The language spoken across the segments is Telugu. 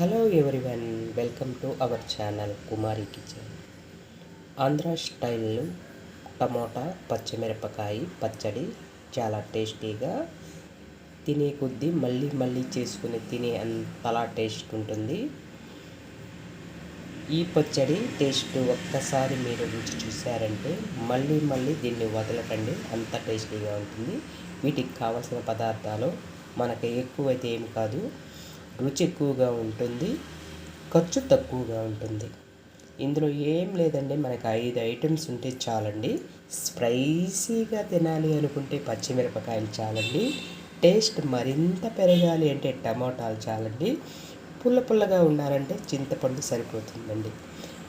Hello everyone welcome to our channel Kumari kitchen Andhra స్టైల్లో టమోటా పచ్చిమిరపకాయ పచ్చడి చాలా టేస్టీగా తినే కొద్దీ మళ్ళీ మళ్ళీ చేసుకుని తినే అంతలా టేస్ట్ ఉంటుంది. ఈ పచ్చడి టేస్ట్ ఒక్కసారి మీరు రుచి చూసారంటే మళ్ళీ మళ్ళీ దీన్ని వదలకండి అంత టేస్టీగా ఉంటుంది. వీటికి కావలసిన పదార్థాలు మనకి ఎక్కువైతే ఏం కాదు. రుచి ఎక్కువగా ఉంటుంది ఖర్చు తక్కువగా ఉంటుంది. ఇందులో ఏం లేదండి మనకి ఐదు ఐటమ్స్ ఉంటే చాలండి. స్పైసీగా తినాలి అనుకుంటే పచ్చిమిరపకాయలు చాలండి. టేస్ట్ మరింత పెరగాలి అంటే టమాటాలు చాలండి. పుల్ల పుల్లగా ఉండాలంటే చింతపండు సరిపోతుందండి.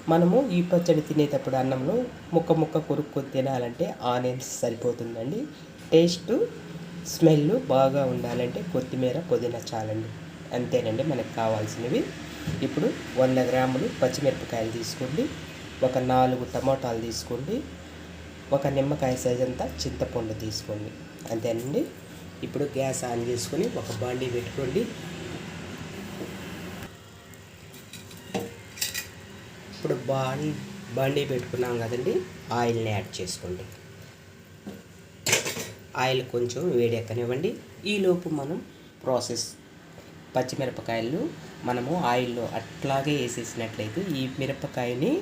మనము ఈ పచ్చడి తినేటప్పుడు అన్నంలో ముక్క ముక్క కొరుక్కొని తినాలంటే ఆనియన్స్ సరిపోతుందండి. టేస్ట్ స్మెల్ బాగా ఉండాలంటే కొత్తిమీర పుదీనా చాలండి. అంతేనండి మనకు కావాల్సినవి. ఇప్పుడు వంద గ్రాములు పచ్చిమిరపకాయలు తీసుకోండి ఒక నాలుగు టమోటాలు తీసుకోండి ఒక నిమ్మకాయ సైజ్ అంతా చింతపండు తీసుకోండి. అంతేనండి. ఇప్పుడు గ్యాస్ ఆన్ చేసుకొని ఒక బాండీ పెట్టుకోండి. ఇప్పుడు బాండీ బాండీ పెట్టుకున్నాం కదండి ఆయిల్ని యాడ్ చేసుకోండి. ఆయిల్ కొంచెం వేడెక్కనివ్వండి. ఈలోపు మనం ప్రాసెస్ పచ్చిమిరపకాయలు మనము ఆయిల్లో అట్లాగే వేసేసినట్లయితే ఈ మిరపకాయని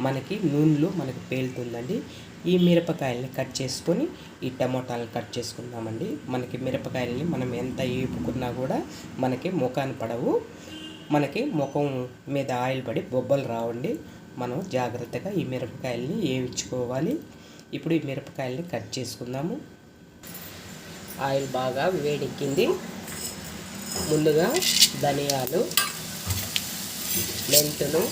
మనకి నూనెలో మనకి పేలుతుందండి. ఈ మిరపకాయల్ని కట్ చేసుకొని ఈ టమోటాలను కట్ చేసుకుందామండి. మనకి మిరపకాయలని మనం ఎంత వేపుకున్నా కూడా మనకి ముఖాన్ని పడవు. మనకి ముఖం మీద ఆయిల్ పడి బొబ్బలు రావండి. మనం జాగ్రత్తగా ఈ మిరపకాయలని వేయించుకోవాలి ఇప్పుడు ఈ మిరపకాయలని కట్ చేసుకుందాము. ఆయిల్ బాగా వేడెక్కింది. ముందుగా ధనియాలు మెంతులు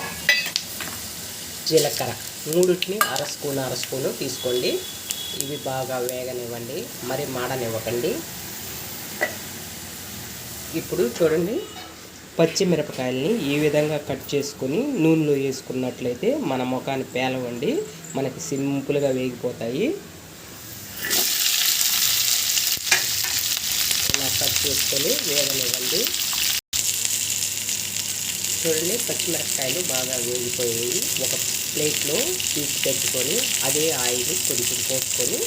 జీలకర్ర. మూడుటిని అర స్పూన్ అర స్పూను తీసుకోండి. ఇవి బాగా వేగనివ్వండి. మరి మాడనివ్వకండి. ఇప్పుడు చూడండి పచ్చిమిరపకాయల్ని ఈ విధంగా కట్ చేసుకుని నూనెలో వేసుకున్నట్లయితే మన ముఖాన్ని పేలవండి. మనకి సింపుల్గా వేగిపోతాయి. కట్ చేసుకొని వేగనివ్వండి. చూడండి పచ్చిమిరపకాయలు బాగా వేగిపోయాయి ఒక ప్లేట్లో తీసి పెట్టుకొని అదే ఆయిల్ కొంచెం పోసుకొని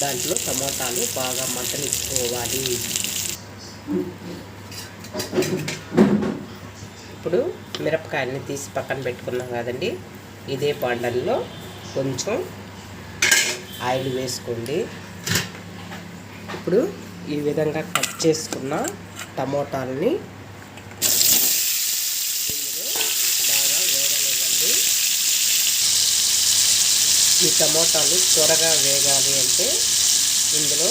దాంట్లో టమోటాలు బాగా మటనిచ్చుకోవాలి ఇప్పుడు మిరపకాయలని తీసి పక్కన పెట్టుకున్నాం కదండి. ఇదే బాండల్లో కొంచెం ఆయిల్ వేసుకోండి. ఇప్పుడు ఈ విధంగా కట్ చేసుకున్న టమోటాలని బాగా వేగనివ్వండి. ఈ టమోటాలు త్వరగా వేగాలి అంటే ఇందులో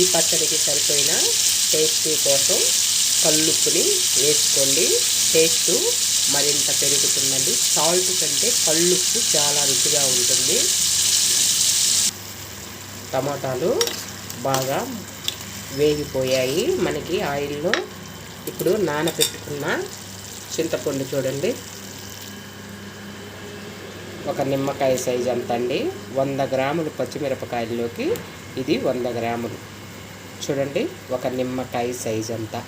ఈ పచ్చడికి సరిపోయిన టేస్టీ కోసం కల్లుప్పుని వేసుకోండి. టేస్ట్ మరింత పెరుగుతుందండి. సాల్ట్ కంటే కల్లుప్పు చాలా రుచిగా ఉంటుంది. టమాటాలు బాగా వేగిపోయాయి. మనకి ఆయిల్లో ఇప్పుడు నానబెట్టుకున్న చింతపండు చూడండి. ఒక నిమ్మకాయ సైజ్ అంత అండి. వంద గ్రాములు పచ్చిమిరపకాయల్లోకి ఇది వంద గ్రాములు. చూడండి ఒక నిమ్మకాయ సైజ్ అంతా.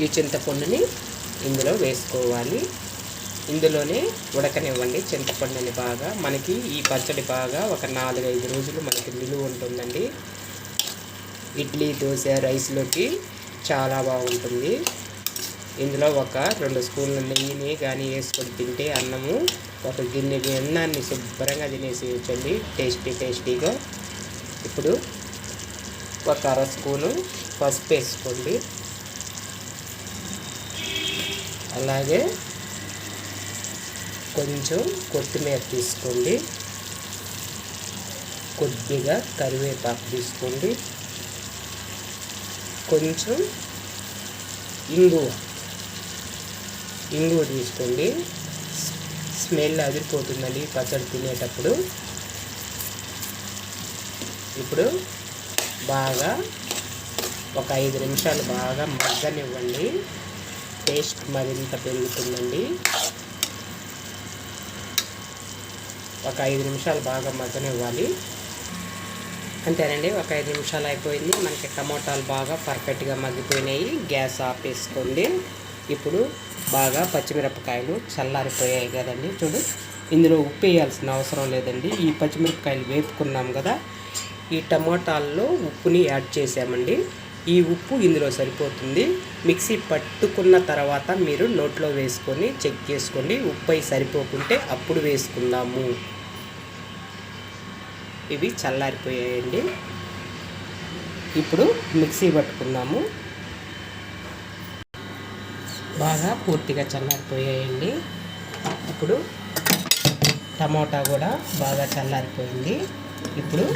ఈ చింతపండుని ఇందులో వేసుకోవాలి. ఇందులోనే ఉడకనివ్వండి చింతపండుని బాగా. మనకి ఈ పచ్చడి బాగా ఒక నాలుగైదు రోజులు మనకి నిలువ ఉంటుందండి. ఇడ్లీ దోశ రైస్లోకి చాలా బాగుంటుంది. ఇందులో ఒక రెండు స్పూన్ల నెయ్యిని కానీ వేసుకొని తింటే అన్నము ఒక గిన్నె అన్నాన్ని శుభ్రంగా తినేసేయచ్చండి. టేస్టీ టేస్టీగా. ఇప్పుడు ఒక అర స్పూను పసుపు వేసుకోండి. అలాగే కొంచెం కొత్తిమీర తీసుకోండి. కొద్దిగా కరివేపాకు తీసుకోండి. కొంచెం ఇంగువ. ఇంగువ తీసుకోండి. స్మెల్ అదిరిపోతుందండి పచ్చడి తినేటప్పుడు. ఇప్పుడు బాగా ఒక ఐదు నిమిషాలు బాగా మగ్గనివ్వండి. టేస్ట్ మరింత పెరుగుతుందండి. ఒక ఐదు నిమిషాలు బాగా మగ్గనివ్వాలి. అంతేనండి ఒక ఐదు నిమిషాలు అయిపోయింది. మనకి టమోటాలు బాగా పర్ఫెక్ట్గా మగ్గిపోయినాయి. గ్యాస్ ఆపేసుకోండి. ఇప్పుడు బాగా పచ్చిమిరపకాయలు చల్లారిపోయాయి కదండి. చూడు ఇందులో ఉప్పు వేయాల్సిన అవసరం లేదండి. ఈ పచ్చిమిరపకాయలు వేపుకున్నాం కదా ఈ టమోటాల్లో ఉప్పుని యాడ్ చేసామండి. ఈ ఉప్పు ఇందులో సరిపోతుంది. మిక్సీ పట్టుకున్న తర్వాత మీరు నోట్లో వేసుకొని చెక్ చేసుకోండి. ఉప్పు సరిపోకుంటే అప్పుడు వేసుకుందాము. ఇవి చల్లారిపోయాయండి. ఇప్పుడు మిక్సీ పట్టుకున్నాము బాగా పూర్తిగా చల్లారిపోయాయండి. ఇప్పుడు టమోటా కూడా బాగా చల్లారిపోయింది. ఇప్పుడు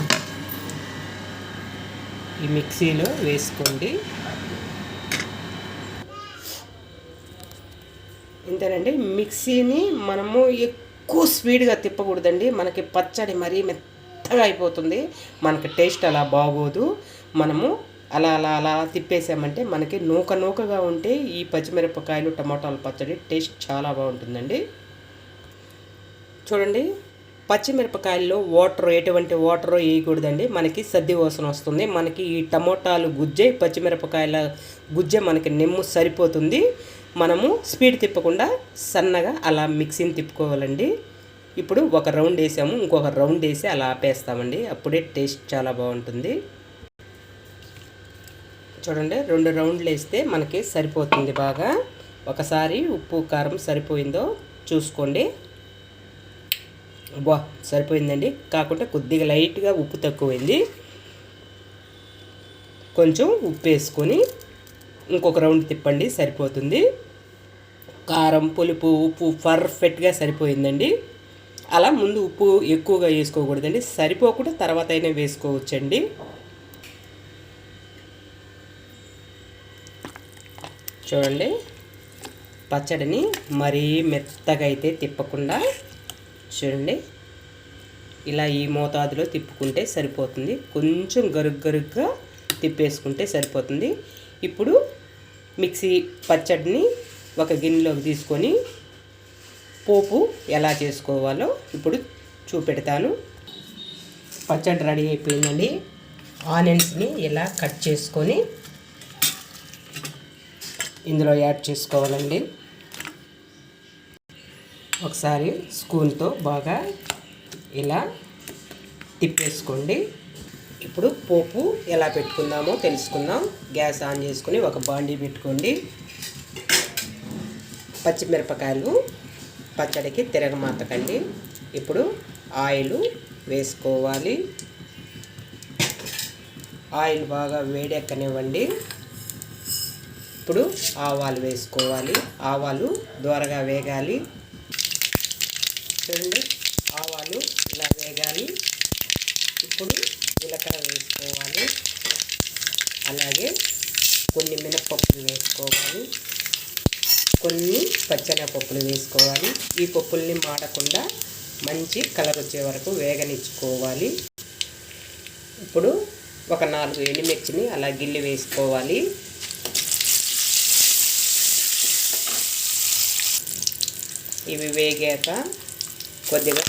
ఈ మిక్సీలో వేసుకోండి. ఇంతేనండి మిక్సీని మనము ఎక్కువ స్పీడ్గా తిప్పకూడదండి. మనకి పచ్చడి మరీ మెత్తగా అయిపోతుంది. మనకి టేస్ట్ అలా బాగోదు. మనము అలా అలా అలా తిప్పేసామంటే మనకి నూక నూకగా ఉంటే ఈ పచ్చిమిరపకాయలు టమాటాల పచ్చడి టేస్ట్ చాలా బాగుంటుందండి. చూడండి. పచ్చిమిరపకాయల్లో వాటర్ ఎటువంటి వాటర్ వేయకూడదండి. మనకి సద్ది వాసన వస్తుంది. మనకి ఈ టమోటాలు గుజ్జే పచ్చిమిరపకాయల గుజ్జే మనకి నిమ్ము సరిపోతుంది. మనము స్పీడ్ తిప్పకుండా సన్నగా అలా మిక్సీని తిప్పుకోవాలండి. ఇప్పుడు ఒక రౌండ్ వేసాము ఇంకొక రౌండ్ వేసి అలా ఆపేస్తామండి అప్పుడే టేస్ట్ చాలా బాగుంటుంది. చూడండి రెండు రౌండ్లు వేస్తే మనకి సరిపోతుంది బాగా. ఒకసారి ఉప్పు కారం సరిపోయిందో చూసుకోండి. బా సరిపోయిందండి. కాకుండా కొద్దిగా లైట్గా ఉప్పు తక్కువైంది. కొంచెం ఉప్పు వేసుకొని ఇంకొక రౌండ్ తిప్పండి సరిపోతుంది. కారం పులుపు ఉప్పు పర్ఫెక్ట్గా సరిపోయిందండి. అలా ముందు ఉప్పు ఎక్కువగా వేసుకోకూడదండి. సరిపోకుండా తర్వాత అయినా వేసుకోవచ్చండి. చూడండి. పచ్చడిని మరీ మెత్తగా అయితే తిప్పకుండా చూడండి. ఇలా ఈ మోతాదులో తిప్పుకుంటే సరిపోతుంది. కొంచెం గరుగ్ గరుగ్గా తిప్పేసుకుంటే సరిపోతుంది. ఇప్పుడు మిక్సీ పచ్చడిని ఒక గిన్నెలోకి తీసుకొని పోపు ఎలా చేసుకోవాలో ఇప్పుడు చూపెడతాను. పచ్చడి రెడీ అయిపోయిందండి. ఆనియన్స్ని ఇలా కట్ చేసుకొని ఇందులో యాడ్ చేసుకోవాలండి. ఒకసారి స్పూన్తో బాగా ఇలా తిప్పేసుకోండి. ఇప్పుడు పోపు ఎలా పెట్టుకుందామో తెలుసుకుందాం. గ్యాస్ ఆన్ చేసుకుని ఒక బాండీ పెట్టుకోండి. పచ్చిమిరపకాయలు పచ్చడికి తిరగమాతకండి ఇప్పుడు ఆయిల్ వేసుకోవాలి. ఆయిల్ బాగా వేడెక్కనివ్వండి. ఇప్పుడు ఆవాలు వేసుకోవాలి. ఆవాలు దూరగా వేగాలి. చూడండి ఆవాలు ఇలా వేగాలి. ఇప్పుడు జీలకర్ర వేసుకోవాలి. అలాగే కొన్ని మినపప్పులు వేసుకోవాలి. కొన్ని పచ్చనపప్పులు వేసుకోవాలి. ఈ పప్పుల్ని మాడకుండా మంచి కలర్ వచ్చే వరకు వేగనిచ్చుకోవాలి. ఇప్పుడు ఒక నాలుగు ఎండుమిర్చిని అలా గిల్లి వేసుకోవాలి. ఇవి వేగాక కొద్దిగా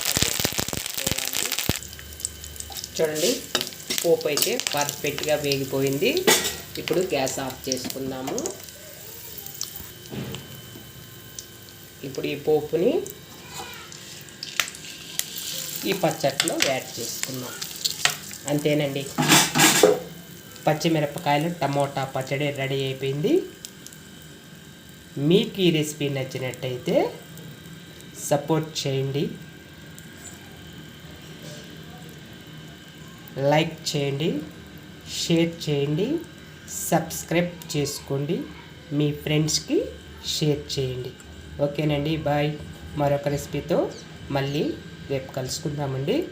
చూడండి పోపు అయితే పర్ఫెక్ట్గా వేగిపోయింది. ఇప్పుడు గ్యాస్ ఆఫ్ చేసుకుందాము. ఇప్పుడు ఈ పోపుని ఈ పచ్చట్లో యాడ్ చేసుకున్నాం అంతేనండి. పచ్చిమిరపకాయలు టమోటా పచ్చడి రెడీ అయిపోయింది. మీకు ఈ రెసిపీ నచ్చినట్టయితే సపోర్ట్ చేయండి. లైక్ చేయండి షేర్ చేయండి సబ్స్క్రైబ్ చేసుకోండి. మీ ఫ్రెండ్స్కి షేర్ చేయండి. ఓకేనండి బాయ్. మరొక రెసిపీతో మళ్ళీ రేపు కలుసుకుందామండి.